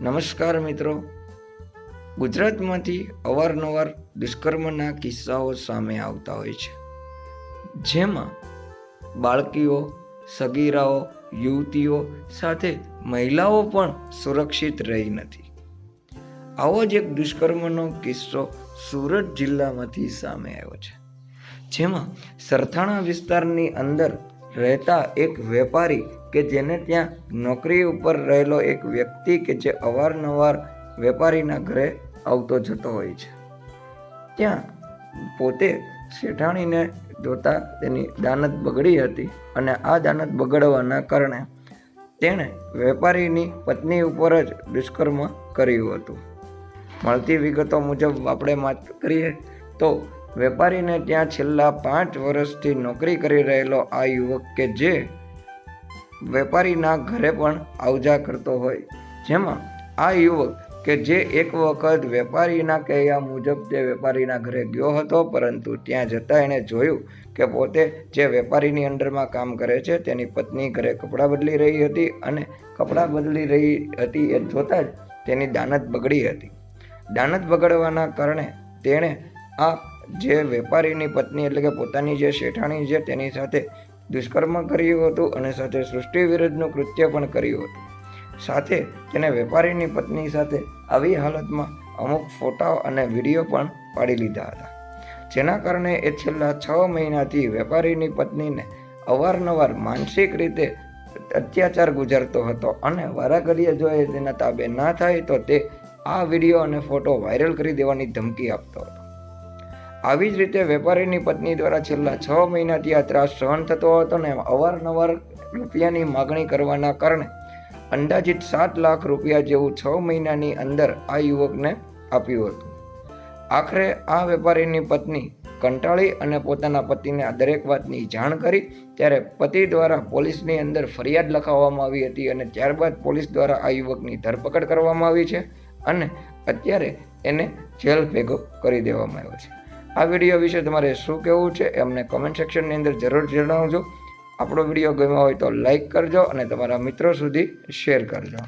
નમસ્કાર મિત્રો. ગુજરાતમાંથી અવારનવાર દુષ્કર્મના કિસ્સાઓ સામે આવતા હોય છે. જેમાં બાળકીઓ, સગીરાઓ, યુવતીઓ સાથે મહિલાઓ પણ સુરક્ષિત રહી નથી. આવો જ એક દુષ્કર્મનો કિસ્સો સુરત જિલ્લામાંથી સામે આવ્યો છે. જેમાં સરથાણા વિસ્તારની અંદર રહેતા એક વેપારી કે જેને ત્યાં નોકરી ઉપર રહેલો એક વ્યક્તિ કે જે અવારનવાર વેપારીના ઘરે આવતો જતો હોય છે. ત્યાં પોતે શેઠાણીને જોતા તેની દાનત બગડી હતી અને આ દાનત બગડવાના કારણે તેણે વેપારીની પત્ની ઉપર જ દુષ્કર્મ કર્યું હતું. મળતી વિગતો મુજબ આપણે વાત કરીએ તો વેપારીને ત્યાં છેલ્લા પાંચ વર્ષથી નોકરી કરી રહેલો આ યુવક કે જે વેપારીના ઘરે પણ આવજા કરતો હોય. જેમાં આ યુવક કે જે એક વખત વેપારીના કહ્યા મુજબ તે વેપારીના ઘરે ગયો હતો, પરંતુ ત્યાં જતાં એણે જોયું કે પોતે જે વેપારીની અંડરમાં કામ કરે છે તેની પત્ની ઘરે કપડાં બદલી રહી હતી અને કપડાં બદલી રહી હતી એ જોતાં જ તેની દાનત બગડી હતી. દાનત બગડવાના કારણે તેણે આ જે વેપારીની પત્ની એટલે કે પોતાની જે શેઠાણી છે તેની સાથે દુષ્કર્મ કર્યું હતું અને સાથે સૃષ્ટિ વિરુદ્ધનું કૃત્ય પણ કર્યું હતું. સાથે તેને વેપારીની પત્ની સાથે આવી હાલતમાં અમુક ફોટા અને વીડિયો પણ પાડી લીધા હતા. જેના કારણે એ છેલ્લા છ મહિનાથી વેપારીની પત્નીને અવારનવાર માનસિક રીતે અત્યાચાર ગુજારતો હતો અને વારાઘડીએ જો એ તેના તાબે ના થાય તો તે આ વીડિયો અને ફોટો વાયરલ કરી દેવાની ધમકી આપતો હતો. આવી જ રીતે વેપારીની પત્ની દ્વારા છેલ્લા છ મહિનાથી આ ત્રાસ સહન થતો હતો ને અવારનવાર રૂપિયાની માગણી કરવાના કારણે અંદાજિત સાત લાખ રૂપિયા જેવું છ મહિનાની અંદર આ યુવકને આપ્યું હતું. આખરે આ વેપારીની પત્ની કંટાળી અને પોતાના પતિને આ દરેક વાતની જાણ કરી, ત્યારે પતિ દ્વારા પોલીસની અંદર ફરિયાદ લખાવવામાં આવી હતી અને ત્યારબાદ પોલીસ દ્વારા આ યુવકની ધરપકડ કરવામાં આવી છે અને અત્યારે એને જેલ ભેગો કરી દેવામાં આવ્યો છે. આ વીડિયો વિશે તમારે શું કહેવું છે એ અમને કોમેન્ટ સેક્શનની અંદર જરૂર જણાવજો. આપણો વીડિયો ગમ્યો હોય તો લાઈક કરજો અને તમારા મિત્રો સુધી શેર કરજો.